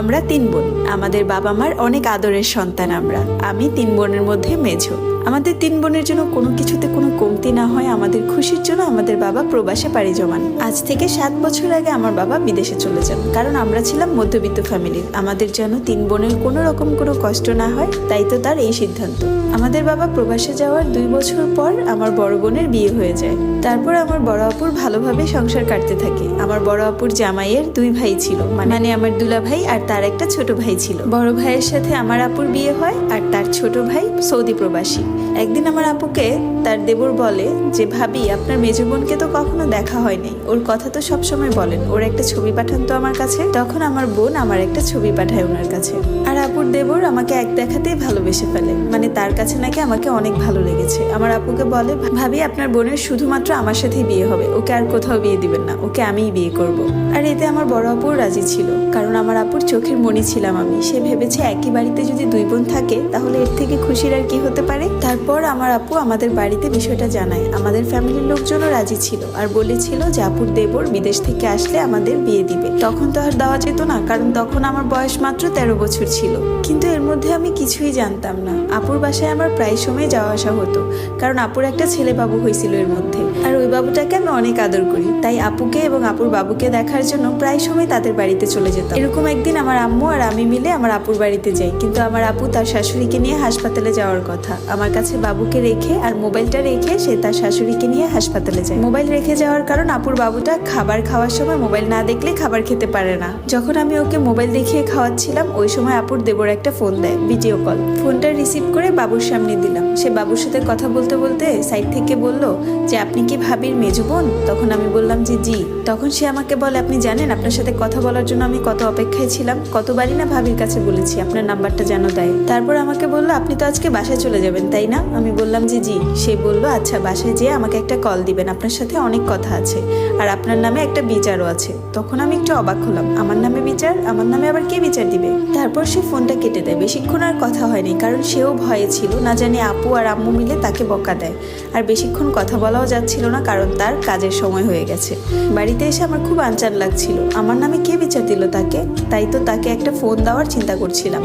আমরা তিন বোন। আমাদের বাবা মার অনেক আদরের সন্তান আমরা। আমি তিন বোনের মধ্যে মেঝো। আমাদের তিন বোনের জন্য কোনো কিছুতে কোনো কমতি না হয়, আমাদের খুশির জন্য আমাদের বাবা প্রবাসে পাড়ি জমান। আজ থেকে সাত বছর আগে আমার বাবা বিদেশে চলে যান, কারণ আমরা ছিলাম মধ্যবিত্ত ফ্যামিলির আমাদের যেন তিন বোনের কোনো রকম কোনো কষ্ট না হয়, তাই তো তার এই সিদ্ধান্ত। আমাদের বাবা প্রবাসে যাওয়ার দুই বছর পর আমার বড় বোনের বিয়ে হয়ে যায়। তারপর আমার বড় আপুর ভালোভাবে সংসার কাটতে থাকে। আমার বড় আপুর জামাইয়ের দুই ভাই ছিল মানে আমার দুলা ভাই আর তার একটা ছোট ভাই ছিল। বড় ভাইয়ের সাথে আমার আপুর বিয়ে হয় আর তার ছোট ভাই সৌদি প্রবাসী। একদিন আমার আপুকে তার দেবর বলে যে, ভাবি, আপনার মেজো বোনকে তো কখনো দেখা হয়নি। ওর কথা তো সব সময় বলেন। ওর একটা ছবি পাঠান তো আমার কাছে। তখন আমার বোন আমার একটা ছবি পাঠায় ওনার কাছে। আর আপুর দেবর আমাকে এক দেখাতেই ভালোবেসে ফেলে। মানে তার কাছে নাকি আমাকে অনেক ভালো লেগেছে। আমার আপুকে বলে, ভাবি, আপনার বোনের শুধুমাত্র আমার সাথেই বিয়ে হবে। ওকে আর কোথাও বিয়ে দিবেন না। ওকে আমিই বিয়ে করব। আর এতে আমার বড় আপুও রাজি ছিল। কারণ আমার আপুর চোখের মনি ছিলাম আমি। সে ভেবেছে একই বাড়িতে যদি দুই বোন থাকে, তাহলে এর থেকে খুশির আর কি হতে পারে? তারপর আমার আপু আমাদের বাড়িতে বিষয়টা জানায়। আমাদের ফ্যামিলির লোকজনও রাজি ছিল আর বলেছিল যে আপুর দেবর বিদেশ থেকে আসলে আমাদের বিয়ে দিবে। তখন তো আর দেওয়া যেত না, কারণ তখন আমার বয়স মাত্র তেরো বছর ছিল। কিন্তু এর মধ্যে আমি কিছুই জানতাম না। আপুর বাসায় আমার প্রায় সময় যাওয়া আসা হতো, কারণ আপুর একটা ছেলে বাবু হয়েছিল এর মধ্যে। আর ওই বাবুটাকে আমি অনেক আদর করি। তাই আপুকে এবং আপুর বাবুকে দেখার জন্য প্রায় সময় তাদের বাড়িতে চলে যেতাম। এরকম একদিন আমার আম্মু আর আমি মিলে আমার আপুর বাড়িতে যাই। কিন্তু আমার আপু তার শাশুড়িকে নিয়ে হাসপাতালে যাওয়ার কথা। আমার কাছে বাবুকে রেখে আর মোবাইলটা রেখে সে তার শাশুড়িকে নিয়ে হাসপাতালে যায়। মোবাইল রেখে যাওয়ার কারণ আপুর বাবুটা খাবার খাওয়ার সময় মোবাইল না দেখলে খাবার খেতে পারে না। যখন আমি ওকে মোবাইল দেখিয়ে খাওয়াচ্ছিলাম, ওই সময় আপুর দেবর একটা ফোন দেয়, ভিডিও কল। ফোনটা রিসিভ করে বাবুর সামনে দিলাম। সে বাবুর সাথে কথা বলতে বলতে সাইড থেকে বলল, যে আপনি কি ভাবির মেজো বোন? তখন আমি বললাম যে, জি। তখন সে আমাকে বলে, আপনি জানেন, আপনার সাথে কথা বলার জন্য আমি কত অপেক্ষায় ছিলাম? কতবারই না ভাবির কাছে বলেছি, আপনার নাম্বারটা যেন দেয়। তারপর আমাকে বলল, আপনি তো আজকে বাসায় চলে যাবেন, তাই না? আমি বললাম যে জি। সে বলল আচ্ছা বাসায় যেয়ে আমাকে একটা কল দিবেন, আপনার সাথে অনেক কথা আছে, আর আপনার নামে একটা বিচারও আছে। তখন আমি একটু অবাক হলাম, আমার নামে বিচার? আমার নামে আবার কে বিচার দিবে? তারপর সে ফোনটা কেটে দেয়, বেশিক্ষণ আর কথা হয়নি, কারণ সেও ভয়ে ছিল, না জানি আপু আর আম্মু মিলে তাকে বকা দেয়, আর বেশিক্ষণ কথা বলাও যাচ্ছিল না, কারণ তার কাজের সময় হয়ে গেছে। বাড়িতে এসে আমার খুব আনচান লাগছিল, আমার নামে কে বিচার দিল তাকে? তাই তো তাকে একটা ফোন দেওয়ার চিন্তা করছিলাম।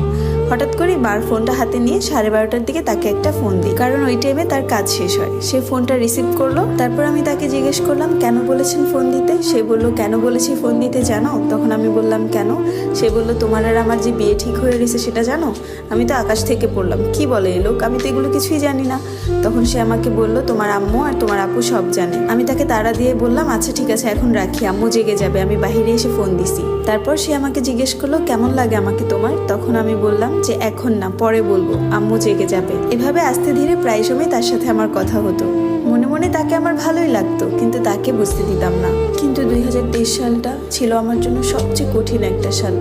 হঠাৎ করে বার ফোনটা হাতে নিয়ে সাড়ে বারোটার দিকে তাকে একটা ফোন দিই। কারণ ওই টাইমে তার কাজ শেষ হয়। সে ফোনটা রিসিভ করল। তারপর আমি তাকে জিজ্ঞেস করলাম, কেন বলেছেন ফোন দিতে? সে বলল, কেন বলেছি ফোন দিতে জানো? তখন আমি বললাম, কেন? সে বলল, তোমার আর আমার যে বিয়ে ঠিক হয়ে গেছে সেটা জানো? আমি তো আকাশ থেকে পড়লাম। কি বলে এই লোক? আমি তো এগুলো কিছুই জানি না। তখন সে আমাকে বলল, তোমার আম্মু আর তোমার আপু সব জানে। আমি তাকে তাড়া দিয়ে বললাম আচ্ছা ঠিক আছে, এখন রাখি। আম্মু জেগে যাবে। আমি বাহিরে এসে ফোন দিছি। তারপর সে আমাকে জিজ্ঞেস করল, কেমন লাগে আমাকে তোমার? তখন আমি বললাম যে এখন না, পরে বলব, আম্মু জেগে যাবে। এভাবে আস্তে ধীরে প্রায় সময় তার সাথে আমার কথা হতো। মনে মনে তাকে আমার ভালোই লাগতো, কিন্তু তাকে বুঝতে দিতাম না। কিন্তু দুই হাজার তেইশ সালটা ছিল আমার জন্য সবচেয়ে কঠিন একটা সাল।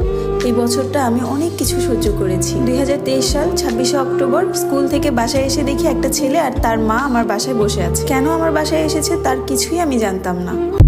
এই বছরটা আমি অনেক কিছু সহ্য করেছি। দুই হাজার তেইশ সাল, ছাব্বিশে অক্টোবর, স্কুল থেকে বাসায় এসে দেখি একটা ছেলে আর তার মা আমার বাসায় বসে আছে। কেন আমার বাসায় এসেছে তার কিছুই আমি জানতাম না।